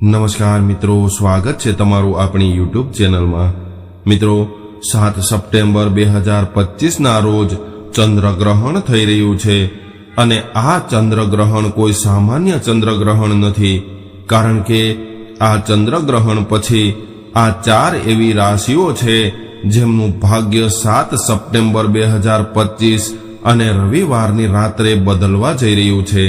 નમસ્કાર મિત્રો, સ્વાગત છે તમારું આપણી યુટ્યુબ ચેનલમાં. મિત્રો, સાત સપ્ટેમ્બર બે હજાર પચીસના રોજ ચંદ્રગ્રહણ થઈ રહ્યું છે અને આ ચંદ્રગ્રહણ કોઈ સામાન્ય ચંદ્રગ્રહણ નથી, કારણ કે આ ચંદ્રગ્રહણ પછી આ ચાર એવી રાશિઓ છે જેમનું ભાગ્ય સાત સપ્ટેમ્બર બે હજાર પચીસ અને રવિવારની રાત્રે બદલવા જઈ રહ્યું છે.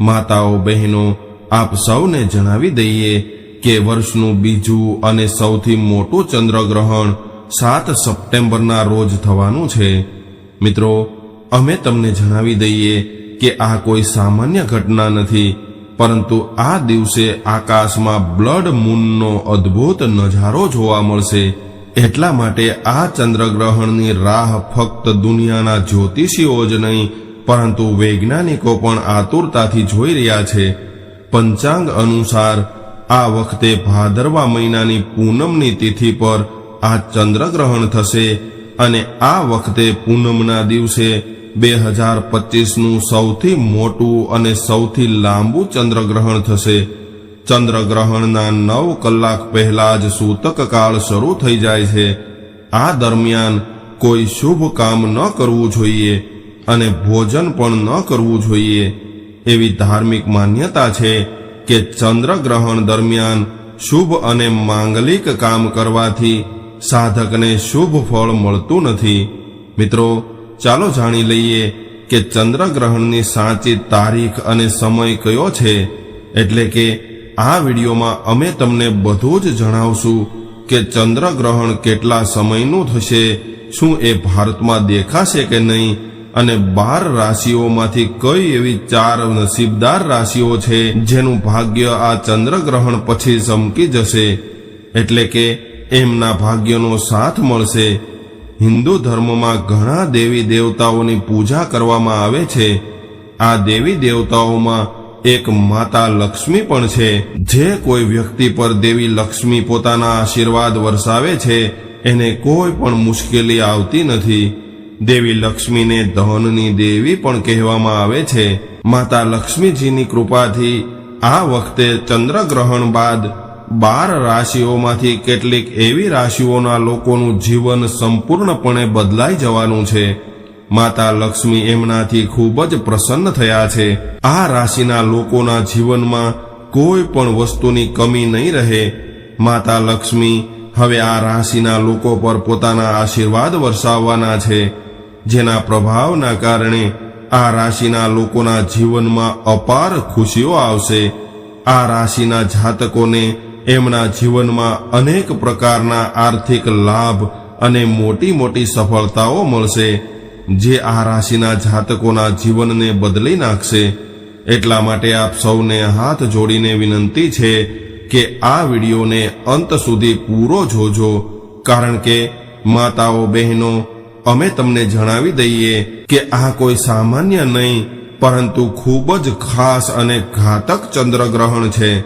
માતાઓ, બહેનો આપ સૌને જણાવી દઈએ કે વર્ષનું બીજું અને સૌથી મોટું ચંદ્રગ્રહણ સાત સપ્ટેમ્બરના રોજ થવાનું છે. મિત્રો, અમે તમને જણાવી દઈએ કે આ કોઈ સામાન્ય ઘટના નથી, પરંતુ આ દિવસે આકાશમાં બ્લડ મૂનનો અદ્ભુત નજારો જોવા મળશે. એટલા માટે આ ચંદ્રગ્રહણની રાહ ફક્ત દુનિયાના જ્યોતિષીઓ જ નહીં, પરંતુ વૈજ્ઞાનિકો પણ આતુરતાથી જોઈ રહ્યા છે. પંચાંગ અનુસાર આ વખતે ભાદરવા મહિનાની પૂનમની તિથિ પર આ ચંદ્રગ્રહણ થશે અને આ વખતે પૂનમના દિવસે બે હજાર પચીસનું સૌથી મોટું અને સૌથી લાંબુ ચંદ્રગ્રહણ થશે. ચંદ્રગ્રહણના નવ કલાક પહેલા જ સૂતક કાળ શરૂ થઈ જાય છે. આ દરમિયાન કોઈ શુભ કામ ન કરવું જોઈએ અને ભોજન પણ ન કરવું જોઈએ. એવી ધાર્મિક માન્યતા છે કે ચંદ્રગ્રહણ દરમિયાન શુભ અને માંગલિક કામ કરવાથી સાધકને શુભ ફળ મળતું નથી. મિત્રો, ચાલો જાણી લઈએ કે ચંદ્રગ્રહણની સાચી તારીખ અને સમય કયો છે. એટલે કે, આ વિડીયોમાં અમે તમને બધું જ જણાવશું કે ચંદ્રગ્રહણ કેટલા સમયનું થશે, શું એ ભારતમાં દેખાશે કે નહીં અને બાર રાશિઓમાંથી કઈ એવી ચાર નસીબદાર રાશિઓ છે જેનું ભાગ્ય આ ચંદ્રગ્રહણ પછી ચમકી જશે? એટલે કે એમના ભાગ્યનો સાથ મળશે. હિન્દુ ધર્મમાં ઘણા દેવી દેવતાઓની પૂજા કરવામાં આવે છે. આ દેવી દેવતાઓમાં એક માતા લક્ષ્મી પણ છે. જે કોઈ વ્યક્તિ પર દેવી લક્ષ્મી પોતાના આશીર્વાદ વરસાવે છે, એને કોઈ પણ મુશ્કેલી આવતી નથી. દેવી લક્ષ્મીને ધનની દેવી પણ કહેવામાં આવે છે. માતા લક્ષ્મીજીની કૃપાથી આ વખતે ચંદ્રગ્રહણ બાદ બાર રાશિઓમાંથી કેટલીક એવી રાશિઓના લોકોનું જીવન સંપૂર્ણપણે બદલાઈ જવાનું છે. માતા લક્ષ્મી એમનાથી ખૂબ જ પ્રસન્ન થયા છે. આ રાશિના લોકોના જીવનમાં કોઈ પણ વસ્તુની કમી નહીં રહે. માતા લક્ષ્મી હવે આ રાશિના લોકો પર પોતાના આશીર્વાદ વરસાવવાના છે. જેના પ્રભાવના કારણે આ રાશિના લોકોના જીવનમાં અપાર ખુશીઓ આવશે. આ રાશિના જાતકોને એમના જીવનમાં અનેક પ્રકારના આર્થિક લાભ અને મોટી મોટી સફળતાઓ મળશે. જે આ રાશિના જાતકોના જીવનને બદલી નાખશે. એટલા માટે આપ સૌને હાથ જોડીને વિનંતી છે કે આ વિડીયોને અંત સુધી પૂરો જોજો. કારણ કે માતાઓ, બહેનો અમે તમને જણાવી દઈએ કે આ કોઈ સામાન્ય નહીં, પરંતુ ખૂબ જ ખાસ અને ઘાતક ચંદ્રગ્રહણ છે.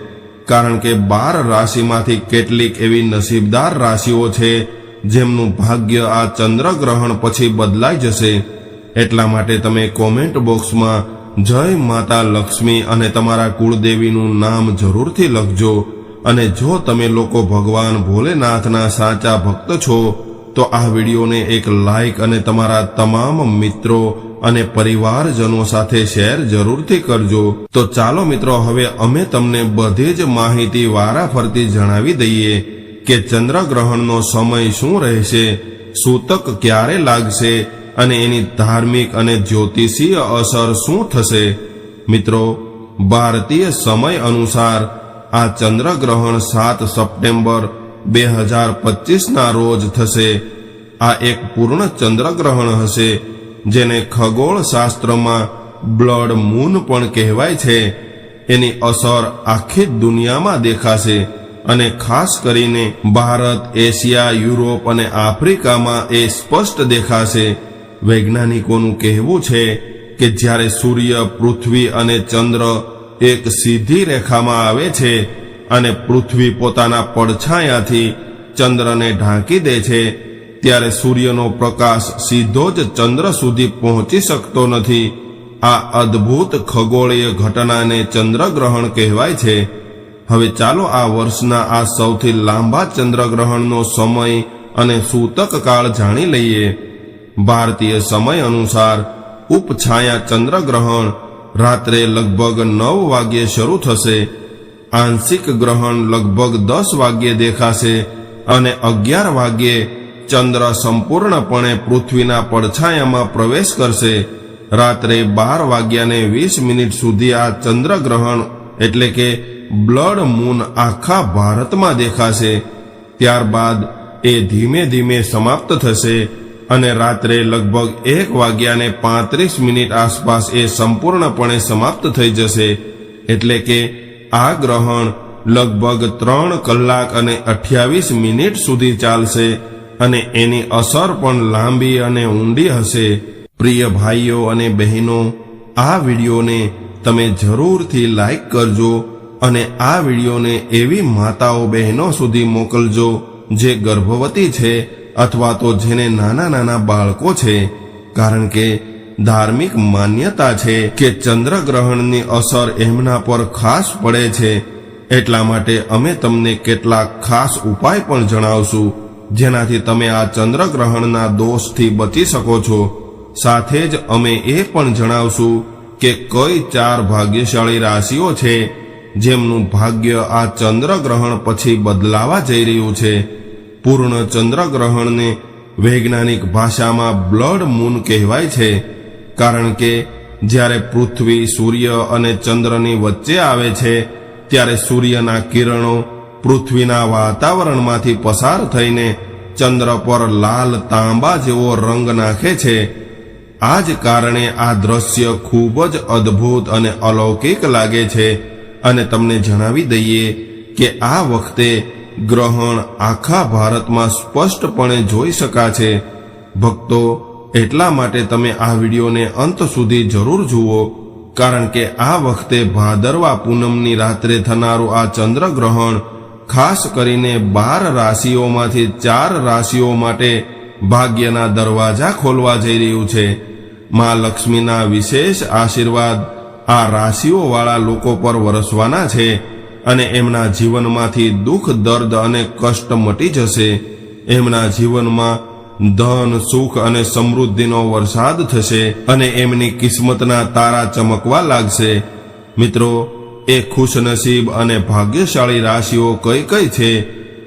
કારણ કે બાર રાશિમાંથી કેટલીક એવી નસીબદાર રાશિઓ છે, જેમનું ભાગ્ય આ ચંદ્રગ્રહણ પછી બદલાઈ જશે. એટલા માટે તમે કોમેન્ટ બોક્સમાં જય માતા લક્ષ્મી અને તમારા કુળદેવીનું નામ જરૂરથી લખજો. અને જો તમે લોકો ભગવાન ભોલેનાથના સાચા ભક્ત છો તો આ વિડીયોને એક લાઈક અને તમારા તમામ મિત્રો અને પરિવારજનો સાથે શેર જરૂરથી કરજો. તો ચાલો મિત્રો, હવે અમે તમને બધી જ માહિતી વારાફરતી જણાવી દઈએ કે ચંદ્રગ્રહણનો સમય શું રહેશે, સૂતક ક્યારે લાગશે અને એની ધાર્મિક અને જ્યોતિષીય અસર શું થશે. મિત્રો, ભારતીય સમય અનુસાર આ ચંદ્રગ્રહણ સાત સપ્ટેમ્બર બે હજાર પચીસના રોજ થશે. આ એક પૂર્ણ ચંદ્રગ્રહણ હશે, જેને ખગોળ શાસ્ત્રમાં બ્લડ મૂન પણ કહેવાય છે. એની અસર આખી દુનિયામાં દેખાશે અને ખાસ કરીને ભારત, એશિયા, યુરોપ અને આફ્રિકામાં એ સ્પષ્ટ દેખાશે. વૈજ્ઞાનિકોનું કહેવું છે કે જ્યારે સૂર્ય, પૃથ્વી અને ચંદ્ર એક સીધી રેખામાં આવે છે અને પૃથ્વી પોતાના પડછાયાથી ચંદ્રને ઢાંકી દે છે, ત્યારે સૂર્યનો પ્રકાશ સીધો જ ચંદ્ર સુધી પહોંચી શકતો નથી. આ અદ્ભુત ખગોળીય ઘટનાને ચંદ્રગ્રહણ કહેવાય છે. હવે ચાલો આ વર્ષના આ સૌથી લાંબા ચંદ્રગ્રહણનો સમય અને સૂતક કાળ જાણી લઈએ. ભારતીય સમય અનુસાર ઉપછાયા ચંદ્રગ્રહણ રાત્રે લગભગ નવ વાગ્યે શરૂ થશે. આંશિક ગ્રહણ લગભગ દસ વાગ્યે દેખાશે અને અગિયાર વાગ્યે ચંદ્ર સંપૂર્ણપણે પૃથ્વીના પડછાયામાં પ્રવેશ કરશે. રાત્રે બાર વાગ્યાને વીસ મિનિટ સુધી આ ચંદ્રગ્રહણ, એટલે કે બ્લડ મૂન આખા ભારતમાં દેખાશે. ત્યારબાદ એ ધીમે ધીમે સમાપ્ત થશે અને રાત્રે લગભગ એક વાગ્યાને પાંત્રીસ મિનિટ આસપાસ એ સંપૂર્ણપણે સમાપ્ત થઈ જશે. એટલે કે આ ગ્રહણ લગભગ ત્રણ કલાક અને અઠ્યાવીસ મિનિટ સુધી ચાલશે અને એની અસર પણ લાંબી અને ઊંડી હશે. પ્રિય ભાઈઓ અને બહેનો, આ વિડીયોને તમે જરૂરથી લાઈક કરજો અને આ વિડીયોને એવી માતાઓ બહેનો સુધી મોકલજો જે ગર્ભવતી છે અથવા તો જેને નાના નાના બાળકો છે. કારણ કે ધાર્મિક માન્યતા છે કે ચંદ્રગ્રહણની અસર એમના પર ખાસ પડે છે. એટલા માટે અમે તમને કેટલાક ખાસ ઉપાય પણ જણાવશું, જેનાથી તમે આ ચંદ્રગ્રહણના દોષથી બચી શકો છો. સાથે જ અમે એ પણ જણાવશું કે કઈ ચાર ભાગ્યશાળી રાશિઓ છે, જેમનું ભાગ્ય આ ચંદ્રગ્રહણ પછી બદલાવા જઈ રહ્યું છે. પૂર્ણ ચંદ્રગ્રહણને વૈજ્ઞાનિક ભાષામાં બ્લડ મૂન કહેવાય છે. કારણ કે જ્યારે પૃથ્વી, સૂર્ય અને ચંદ્રની વચ્ચે આવે છે, ત્યારે સૂર્યના કિરણો પૃથ્વીના વાતાવરણમાંથી પસાર થઈને ચંદ્ર પર લાલ તાંબા જેવો રંગ નાખે છે. આ જ કારણે આ દ્રશ્ય ખૂબ જ અદ્ભુત અને અલૌકિક લાગે છે. અને તમને જણાવી દઈએ કે આ વખતે ગ્રહણ આખા ભારતમાં સ્પષ્ટપણે જોઈ શકાશે. ભક્તો એટલા માટે તમે આ વિડીયોને અંત સુધી જરૂર જુઓ, કારણ કે આ વખતે ભાદરવા પૂનમની રાત્રે થનારું આ ચંદ્રગ્રહણ, ખાસ કરીને બાર રાશિઓમાંથી ચાર રાશિઓ માટે ભાગ્યના દરવાજા ખોલવા જઈ રહ્યું છે. મા લક્ષ્મીના વિશેષ આશીર્વાદ આ રાશિઓવાળા લોકો પર વરસવાના છે અને એમના જીવનમાંથી દુઃખ, દર્દ અને કષ્ટ મટી જશે. એમના જીવનમાં ધન, સુખ અને સમૃદ્ધિનો વરસાદ થશે અને એમની કિસ્મતના તારા ચમકવા લાગશે. મિત્રો, એ ખુશનસીબ અને ભાગ્યશાળી રાશિઓ કઈ કઈ છે,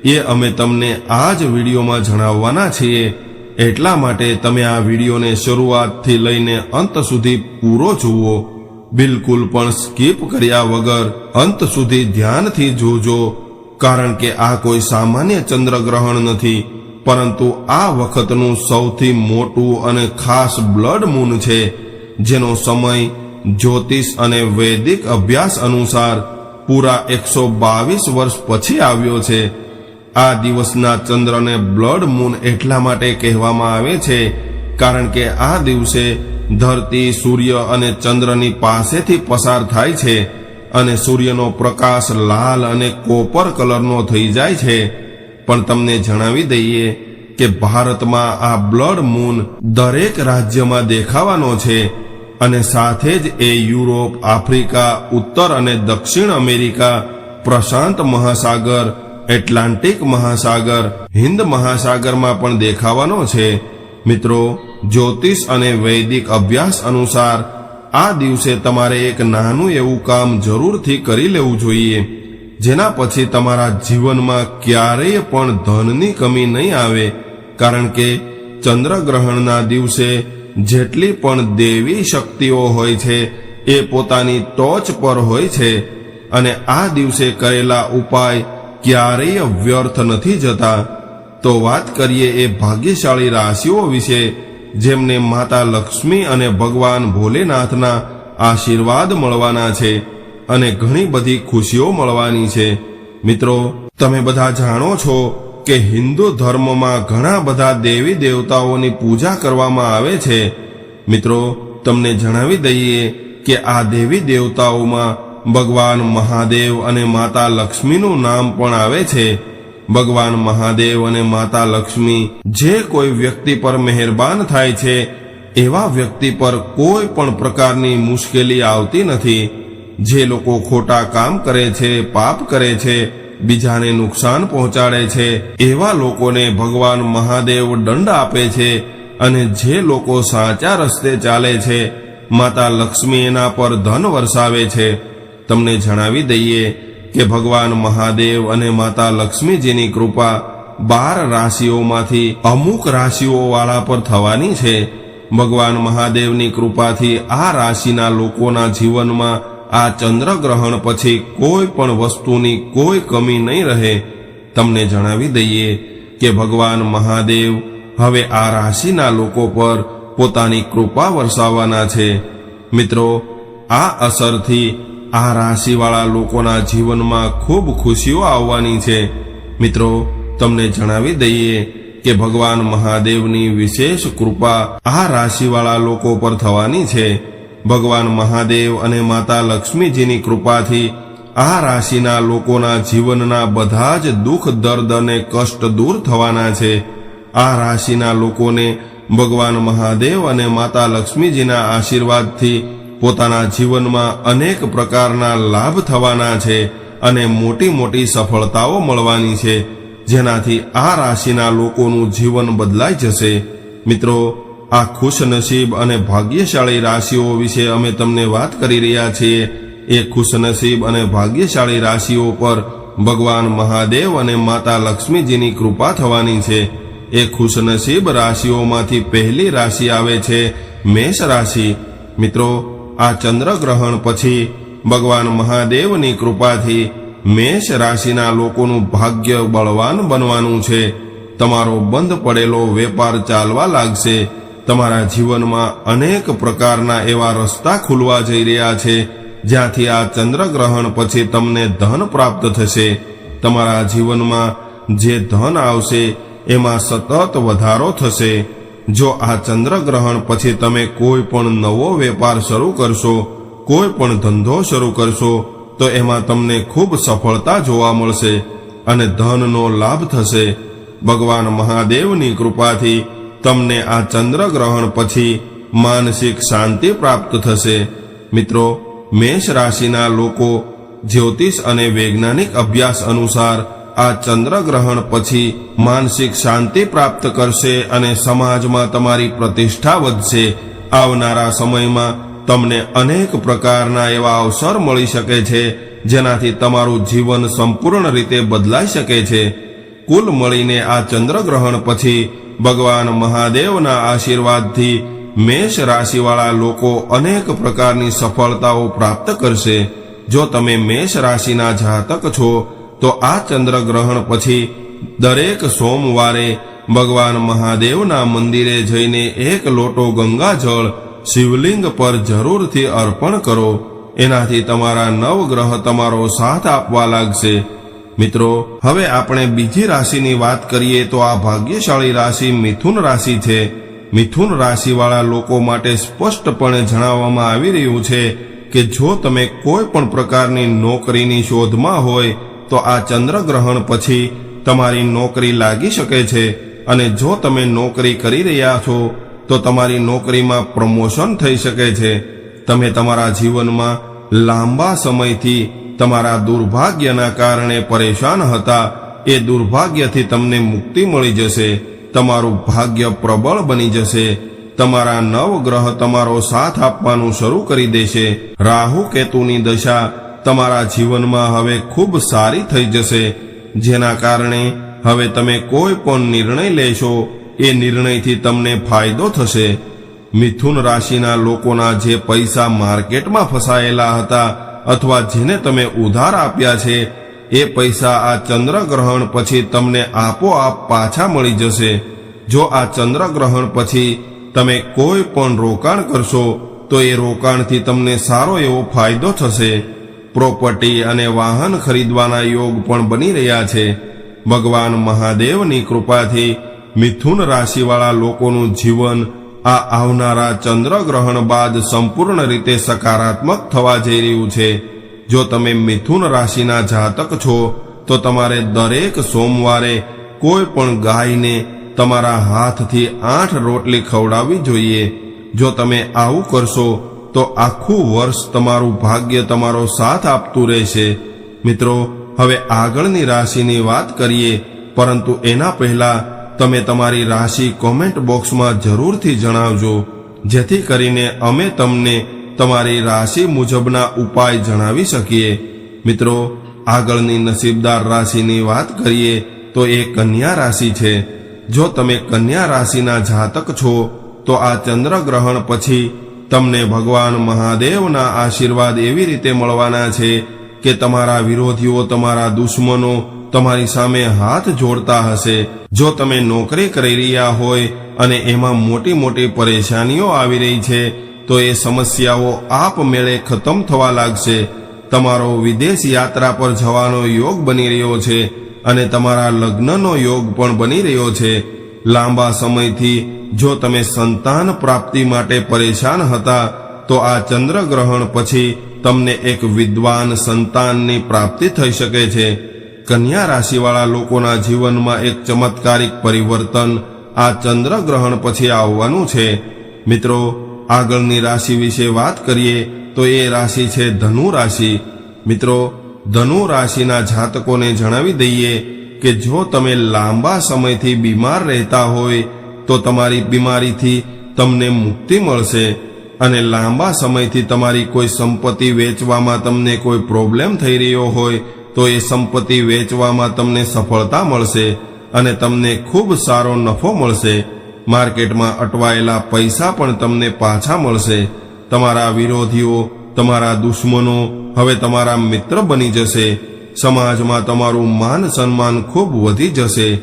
એ અમે તમને આ જ વિડીયોમાં જણાવવાના છીએ. એટલા માટે તમે આ વિડીયોને શરૂઆતથી લઈને અંત સુધી પૂરો જુઓ. બિલકુલ પણ સ્કીપ કર્યા વગર અંત સુધી ધ્યાનથી જોજો, કારણ કે આ કોઈ સામાન્ય ચંદ્રગ્રહણ નથી. પરંતુ આ વખતનું સૌથી મોટું અને ખાસ બ્લડ મૂન છે, જેનો સમય જ્યોતિષ અને વૈદિક અભ્યાસ અનુસાર પૂરા એકસો બાવીસ વર્ષ પછી આવ્યો છે. આ દિવસના ચંદ્રને બ્લડ મૂન એટલા માટે કહેવામાં આવે છે, કારણ કે આ દિવસે ધરતી, સૂર્ય અને ચંદ્રની પાસેથી પસાર થાય છે અને સૂર્યનો પ્રકાશ લાલ અને કોપર કલરનો થઈ જાય છે. પણ તમને જણાવી દઈએ કે ભારતમાં આ બ્લડ મૂન દરેક રાજ્યમાં દેખાવાનો છે અને સાથે જ એ યુરોપ, આફ્રિકા, ઉત્તર અને દક્ષિણ અમેરિકા, પ્રશાંત મહાસાગર, એટલાન્ટિક મહાસાગર, હિન્દ મહાસાગરમાં પણ દેખાવાનો છે. મિત્રો, જ્યોતિષ અને વૈદિક અભ્યાસ અનુસાર આ દિવસે તમારે એક નાનું એવું કામ જરૂરથી કરી લેવું જોઈએ. જેના પછી તમારા જીવનમાં ક્યારેય પણ ધનની કમી નહીં આવે, કારણ કે ચંદ્રગ્રહણના દિવસે જેટલી પણ દેવી શક્તિઓ હોય છે, એ પોતાની ટોચ પર હોય છે, અને આ દિવસે કરેલા ઉપાય ક્યારેય વ્યર્થ નથી જતા. તો વાત કરીએ એ ભાગ્યશાળી રાશિઓ વિશે, જેમને માતા લક્ષ્મી અને ભગવાન ભોલેનાથના આશીર્વાદ મળવાના છે. અને ઘણી બધી ખુશીઓ મળવાની છે. મિત્રો, તમે બધા જાણો છો કે હિન્દુ ધર્મમાં ઘણા બધા દેવી દેવતાઓની પૂજા કરવામાં આવે છે. મિત્રો, તમને જણાવી દઈએ કે આ દેવી દેવતાઓમાં ભગવાન મહાદેવ અને માતા લક્ષ્મીનું નામ પણ આવે છે. ભગવાન મહાદેવ અને માતા લક્ષ્મી જે કોઈ વ્યક્તિ પર મહેરબાન થાય છે, એવા વ્યક્તિ પર કોઈ પણ પ્રકારની મુશ્કેલી આવતી નથી. જે લોકો ખોટા કામ કરે છે, પાપ કરે છે, બીજાને નુકસાન પહોંચાડે છે, એવા લોકોને ભગવાન મહાદેવ દંડ આપે છે અને જે લોકો સાચા રસ્તે ચાલે છે, માતા લક્ષ્મી એના પર ધન વરસાવે છે. તમને જણાવી દઈએ કે ભગવાન મહાદેવ અને માતા લક્ષ્મીજીની કૃપા બાર રાશિઓમાંથી અમુક રાશિઓ વાળા પર થવાની છે. ભગવાન મહાદેવની કૃપાથી આ રાશિના લોકોના જીવનમાં આ ચંદ્રગ્રહણ પછી કોઈ પણ વસ્તુની કોઈ કમી નહીં રહે. તમને જણાવી દઈએ કે ભગવાન મહાદેવ હવે આ રાશિના લોકો પર પોતાની કૃપા વરસાવવાના છે. મિત્રો, આ અસરથી આ રાશિવાળા લોકોના જીવનમાં ખૂબ ખુશીઓ આવવાની છે. મિત્રો, તમને જણાવી દઈએ કે ભગવાન મહાદેવની વિશેષ કૃપા આ રાશિવાળા લોકો પર થવાની છે. ભગવાન મહાદેવ અને માતા લક્ષ્મીજીની કૃપાથી આ રાશિના લોકોના જીવનના બધા જ દુઃખ, દર્દ અને કષ્ટ દૂર થવાના છે. આ રાશિના લોકોને ભગવાન મહાદેવ અને માતા લક્ષ્મીજીના આશીર્વાદથી પોતાના જીવનમાં અનેક પ્રકારના લાભ થવાના છે અને મોટી મોટી સફળતાઓ મળવાની છે. જેનાથી આ રાશિના લોકોનું જીવન બદલાઈ જશે. મિત્રો આ ખુશનસીબ અને ભાગ્યશાળી રાશિઓ વિશે અમે તમને વાત કરી રહ્યા છીએ. એ ખુશનસીબ અને ભાગ્યશાળી રાશિઓ પર ભગવાન મહાદેવ અને માતા લક્ષ્મીજીની કૃપા થવાની છે. એ ખુશનસીબ રાશિઓમાંથી પહેલી રાશિ આવે છે મેષ રાશિ. મિત્રો, આ ચંદ્રગ્રહણ પછી ભગવાન મહાદેવની કૃપાથી મેષ રાશિના લોકોનું ભાગ્ય બળવાન બનવાનું છે. તમારો બંધ પડેલો વેપાર ચાલવા લાગશે. તમારા જીવનમાં અનેક પ્રકારના એવા રસ્તા ખુલવા જઈ રહ્યા છે, જ્યાંથી આ ચંદ્રગ્રહણ પછી તમને ધન પ્રાપ્ત થશે. તમારા જીવનમાં જે ધન આવશે, એમાં સતત વધારો થશે. જો આ ચંદ્રગ્રહણ પછી તમે કોઈ પણ નવો વેપાર શરૂ કરશો, કોઈ પણ ધંધો શરૂ કરશો, તો એમાં તમને ખૂબ સફળતા જોવા મળશે અને ધનનો લાભ થશે. ભગવાન મહાદેવની કૃપાથી તમને આ ચંદ્રગ્રહણ પછી માનસિક શાંતિ પ્રાપ્ત થશે. મિત્રો, મેષ રાશિના લોકો જ્યોતિષ અને વૈજ્ઞાનિક અભ્યાસ અનુસાર આ ચંદ્રગ્રહણ પછી માનસિક શાંતિ પ્રાપ્ત કરશે અને સમાજમાં તમારી પ્રતિષ્ઠા વધશે. આવનારા સમયમાં તમને અનેક પ્રકારના એવા અવસર મળી શકે છે, જેનાથી તમારું જીવન સંપૂર્ણ રીતે બદલાઈ શકે છે. કુલ મળીને આ ચંદ્રગ્રહણ પછી ભગવાન મહાદેવના આશીર્વાદથી મેષ રાશિવાળા લોકો અનેક પ્રકારની સફળતાઓ પ્રાપ્ત કરશે. જો તમે મેષ રાશિના જાતક છો, તો આ ચંદ્રગ્રહણ પછી દરેક સોમવારે ભગવાન મહાદેવના મંદિરે જઈને એક લોટો ગંગાજળ શિવલિંગ પર જરૂરથી અર્પણ કરો. એનાથી તમારા નવગ્રહ તમારો સાથ આપવા લાગશે. મિત્રો, હવે આપણે બીજી રાશિની વાત કરીએ તો આ ભાગ્યશાળી રાશિ મિથુન રાશિ છે. મિથુન રાશિવાળા લોકો માટે સ્પષ્ટપણે જણાવવામાં આવી રહ્યું છે કે જો તમે કોઈ પણ પ્રકારની નોકરીની શોધમાં હોય, તો આ ચંદ્રગ્રહણ પછી તમારી નોકરી લાગી શકે છે અને જો તમે નોકરી કરી રહ્યા છો, તો તમારી નોકરીમાં પ્રમોશન થઈ શકે છે. તમે તમારા જીવનમાં લાંબા સમયથી તમારા દુર્ભાગ્યના કારણે પરેશાન હતા. એ દુર્ભાગ્યથી તમને મુક્તિ મળી જશે. તમારું ભાગ્ય પ્રબળ બની જશે. તમારા નવગ્રહ તમારો સાથ આપવાનું શરૂ કરી દેશે. રાહુ કેતુની દશા તમારા જીવનમાં હવે ખૂબ સારી થઈ જશે. જેના કારણે હવે તમે કોઈ પણ નિર્ણય લેશો, એ નિર્ણયથી તમને ફાયદો થશે. મિથુન રાશિના લોકોના જે પૈસા માર્કેટમાં ફસાયેલા હતા અથવા જેને તમે ઉધાર આપ્યા છે, એ પૈસા આ ચંદ્રગ્રહણ પછી તમને આપોઆપ પાછા મળી જશે. જો આ ચંદ્રગ્રહણ પછી તમે કોઈ પણ રોકાણ કરશો, તો એ રોકાણથી તમને સારો એવો ફાયદો થશે. પ્રોપર્ટી અને વાહન ખરીદવાના યોગ પણ બની રહ્યા છે. ભગવાન મહાદેવની કૃપાથી મિથુન રાશિવાળા લોકોનું જીવન આ આવનારા ચંદ્રગ્રહણ બાદ સંપૂર્ણ રીતે સકારાત્મક થવા જઈ રહ્યું છે. જો તમે મિથુન રાશિના જાતક છો, તો તમારે દરેક સોમવારે કોઈ પણ ગાયને તમારા હાથથી આઠ રોટલી ખવડાવવી જોઈએ. જો તમે આવું કરશો, તો આખું વર્ષ તમારું ભાગ્ય તમારો સાથ આપતું રહેશે. મિત્રો, હવે આગળની રાશિની વાત કરીએ, પરંતુ એના પહેલા તમે તમારી રાશિ કોમેન્ટ બોક્સમાં જરૂરથી જણાવજો, જેથી કરીને અમે તમને તમારી રાશિ મુજબના ઉપાય જણાવી શકીએ. મિત્રો, આગળની નસીબદાર રાશિની વાત કરીએ તો એ કન્યા રાશિ છે. જો તમે કન્યા રાશિના જાતક છો, તો આ ચંદ્રગ્રહણ પછી તમને ભગવાન મહાદેવના આશીર્વાદ એવી રીતે મળવાના છે કે તમારા વિરોધીઓ તમારા દુશ્મનો તમારી સામે હાથ જોડતા હશે. જો તમે નોકરી કરી રહ્યા હોય અને એમાં મોટી મોટી પરેશાનીઓ આવી રહી છે, તો એ સમસ્યાઓ આપમેળે ખતમ થવા લાગશે. તમારો વિદેશ યાત્રા પર જવાનો યોગ બની રહ્યો છે અને તમારા લગ્નનો યોગ પણ બની રહ્યો છે. લાંબા સમયથી જો તમે સંતાન પ્રાપ્તિ માટે પરેશાન હતા, તો આ ચંદ્રગ્રહણ પછી તમને એક વિદ્વાન સંતાનની પ્રાપ્તિ થઈ શકે છે. કન્યા રાશિવાળા લોકોના જીવનમાં એક ચમત્કારિક પરિવર્તન આ ચંદ્રગ્રહણ પછી આવવાનું છે. મિત્રો, આગળની રાશિ વિશે વાત કરીએ તો એ રાશિ છે ધનુ રાશિ. મિત્રો, ધનુ રાશિના જાતકોને જણાવી દઈએ કે જો તમે લાંબા સમયથી બીમાર રહેતા હોય, તો તમારી બીમારીથી તમને મુક્તિ મળશે અને લાંબા સમયથી તમારી કોઈ સંપત્તિ વેચવામાં તમને કોઈ પ્રોબ્લેમ થઈ રહ્યો હોય તો એ સંપત્તિ વેચવામાં તમને સફળતા મળશે અને તમને ખૂબ સારો નફો મળશે. માર્કેટમાં અટવાયેલા પૈસા પણ તમને પાછા મળશે. તમારા વિરોધીઓ, તમારા દુશ્મનો હવે તમારા મિત્ર બની જશે. સમાજમાં તમારું માન સન્માન ખૂબ વધી જશે.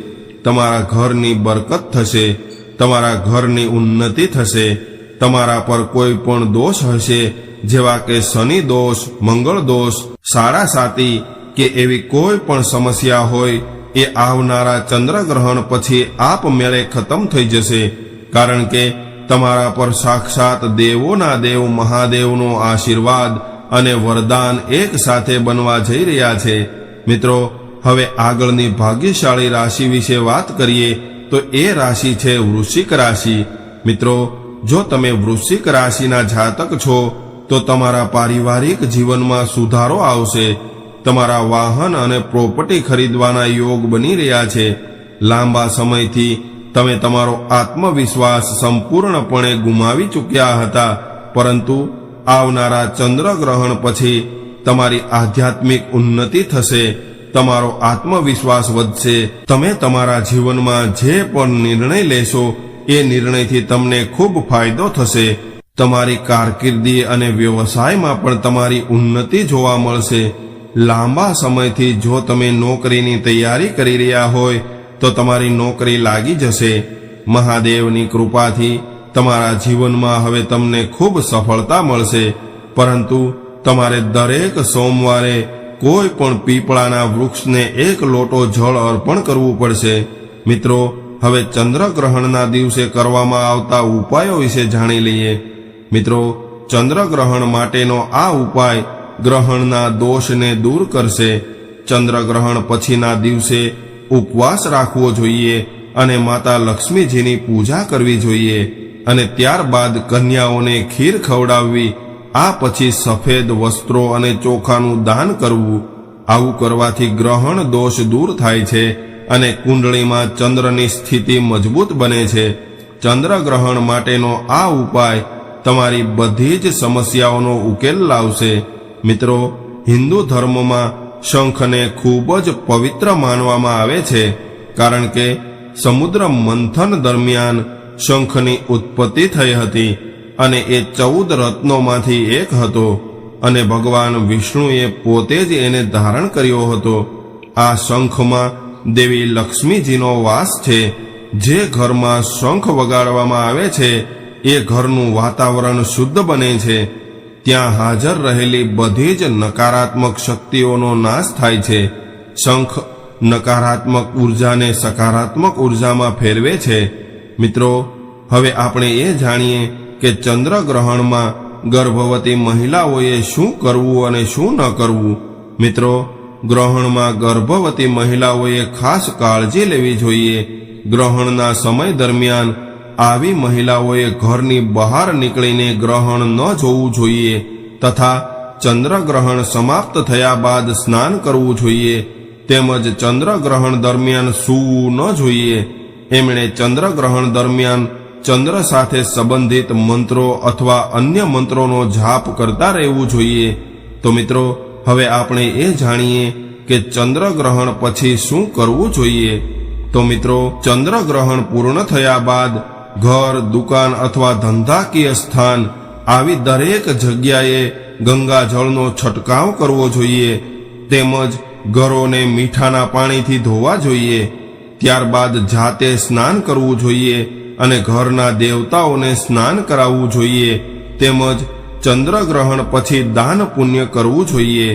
તમારા ઘરની બરકત થશે. તમારા ઘરની ઉન્નતિ થશે. તમારા પર કોઈ પણ દોષ હશે. જેવા કે શનિ દોષ, મંગળ દોષ, સાડા સાતી કે એવી કોઈ પણ સમસ્યા હોય, એ આવનારા ચંદ્રગ્રહણ પછી આપમેળે ખતમ થઈ જશે, કારણ કે તમારા પર સાક્ષાત દેવોના દેવ મહાદેવનો આશીર્વાદ અને વરદાન એક સાથે બનવા જઈ રહ્યા છે. મિત્રો, હવે આગળની ભાગ્યશાળી રાશિ વિશે વાત કરીએ, તો એ રાશિ છે વૃશ્ચિક રાશિ. મિત્રો, જો તમે વૃશ્ચિક રાશિના જાતક છો, તો તમારા પારિવારિક જીવનમાં સુધારો આવશે. તમારા વાહન અને પ્રોપર્ટી ખરીદવાના યોગ બની રહ્યા છે. લાંબા સમયથી તમે તમારો આત્મવિશ્વાસ સંપૂર્ણપણે ગુમાવી ચૂક્યા હતા. પરંતુ આવનારા ચંદ્રગ્રહણ પછી તમારી આધ્યાત્મિક ઉન્નતિ થશે. તમારો આત્મવિશ્વાસ વધશે. તમે તમારા જીવનમાં જે પણ નિર્ણય લેશો, એ નિર્ણયથી તમને ખૂબ ફાયદો થશે. તમારી કારકિર્દી અને વ્યવસાયમાં પણ તમારી ઉન્નતિ જોવા મળશે. લાંબા સમયથી જો તમે નોકરીની તૈયારી કરી રહ્યા હોય, તો તમારી નોકરી લાગી જશે. મહાદેવની કૃપાથી તમારા જીવનમાં હવે તમને ખૂબ સફળતા મળશે. પરંતુ તમારે દરેક સોમવારે કોઈ પણ પીપળાના વૃક્ષને એક લોટો જળ અર્પણ કરવું પડશે. મિત્રો, હવે ચંદ્રગ્રહણના દિવસે કરવામાં આવતા ઉપાયો વિશે જાણી લઈએ. મિત્રો, ચંદ્રગ્રહણ માટેનો આ ઉપાય ગ્રહણના દોષને દૂર કરશે. ચંદ્રગ્રહણ પછીના દિવસે ઉપવાસ રાખવો જોઈએ અને માતા લક્ષ્મીજીની પૂજા કરવી જોઈએ અને ત્યારબાદ કન્યાઓને ખીર ખવડાવવી, આ પછી સફેદ વસ્ત્રો અને ચોખાનું દાન કરવું. આવું કરવાથી ગ્રહણ દોષ દૂર થાય છે અને કુંડળીમાં ચંદ્રની સ્થિતિ મજબૂત બને છે. ચંદ્રગ્રહણ માટેનો આ ઉપાય તમારી બધી જ સમસ્યાઓનો ઉકેલ લાવશે. મિત્રો, હિન્દુ ધર્મમાં શંખને ખૂબ જ પવિત્ર માનવામાં આવે છે, કારણ કે સમુદ્ર મંથન દરમિયાન શંખની ઉત્પત્તિ થઈ હતી અને એ ચૌદ રત્નોમાંથી એક હતો અને ભગવાન વિષ્ણુએ પોતે જ એને ધારણ કર્યો હતો. આ શંખમાં દેવી લક્ષ્મીજીનો વાસ છે. જે ઘરમાં શંખ વગાડવામાં આવે છે, એ ઘરનું વાતાવરણ શુદ્ધ બને છે. ત્યાં હાજર રહેલી બધી જ નકારાત્મક શક્તિઓનો નાશ થાય છે. શંખ નકારાત્મક ઉર્જાને સકારાત્મક ઉર્જામાં ફેરવે છે. મિત્રો, હવે આપણે એ જાણીએ કે ચંદ્રગ્રહણમાં ગર્ભવતી મહિલાઓએ શું કરવું અને શું ન કરવું. મિત્રો, ગ્રહણમાં ગર્ભવતી મહિલાઓએ ખાસ કાળજી લેવી જોઈએ. ગ્રહણના સમય દરમિયાન આવી મહિલાઓએ ઘરની બહાર નીકળીને ગ્રહણ ન જોવું જોઈએ તથા ચંદ્રગ્રહણ સમાપ્ત થયા બાદ સ્નાન કરવું જોઈએ તેમજ ચંદ્રગ્રહણ દરમિયાન સૂવું ન જોઈએ. એમણે ચંદ્રગ્રહણ દરમિયાન ચંદ્ર સાથે સંબંધિત મંત્રો અથવા અન્ય મંત્રોનો જાપ કરતા રહેવું જોઈએ. તો મિત્રો, હવે આપણે એ જાણીએ કે ચંદ્રગ્રહણ પછી શું કરવું જોઈએ. તો મિત્રો, ચંદ્રગ્રહણ પૂર્ણ થયા બાદ ઘર, દુકાન અથવા ધંધાકીય સ્થાન, આવી દરેક જગ્યાએ ગંગાજળનો છંટકાવ કરવો જોઈએ, તેમજ ઘરોને મીઠાના પાણીથી ધોવા જોઈએ, ત્યારબાદ જાતે સ્નાન કરવું જોઈએ અને ઘરના દેવતાઓને સ્નાન કરાવવું જોઈએ, તેમજ ચંદ્રગ્રહણ પછી દાન પુણ્ય કરવું જોઈએ,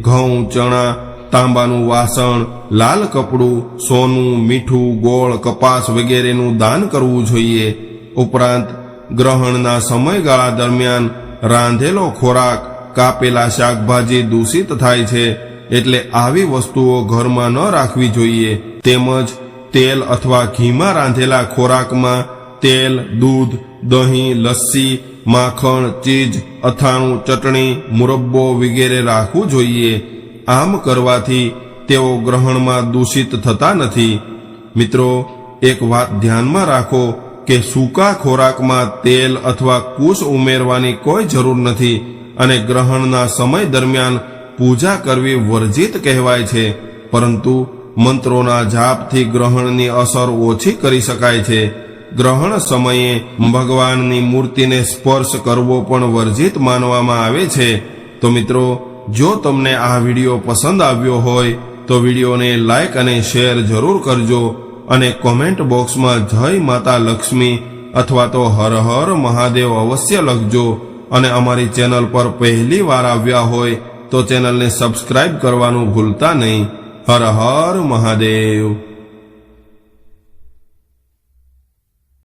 ઘઉં, ચણા તાંબાનું વાસણ, લાલ કપડું, સોનું, મીઠું, ગોળ, કપાસ વગેરેનું દાન કરવું જોઈએ. ઉપરાંત, ગ્રહણના સમયગાળા દરમિયાન રાંધેલો ખોરાક, કાપેલા શાકભાજી દૂષિત થાય છે, એટલે આવી વસ્તુઓ ઘરમાં ન રાખવી જોઈએ. તેમજ, તેલ અથવા ઘીમાં રાંધેલા ખોરાકમાં તેલ, દૂધ, દહીં, લસ્સી, માખણ, ચીજ, અથાણું, ચટણી, મુરબ્બો વગેરે રાખવું જોઈએ. આમ કરવાથી તેઓ ગ્રહણમાં દૂષિત થતા નથી. મિત્રો, એક વાત ધ્યાનમાં રાખો કે સૂકા ખોરાકમાં તેલ અથવા કુશ ઉમેરવાની કોઈ જરૂર નથી અને ગ્રહણના સમય દરમિયાન પૂજા કરવી વર્જિત કહેવાય છે. પરંતુ મંત્રોના જાપથી ગ્રહણની અસર ઓછી કરી શકાય છે. ગ્રહણ સમયે ભગવાનની મૂર્તિને સ્પર્શ કરવો પણ વર્જિત માનવામાં આવે છે. તો મિત્રો જો તમને આ વીડિયો પસંદ આવ્યો હોય, તો વિડીયોને લાઈક અને શેર જરૂર કરજો અને કોમેન્ટ બોક્સમાં જય માતા લક્ષ્મી અથવા તો હર હર મહાદેવ અવશ્ય લખજો અને અમારી ચેનલ પર પહેલી વાર આવ્યા હોય, તો ચેનલને સબસ્ક્રાઇબ કરવાનું ભૂલતા નહીં. હર હર મહાદેવ.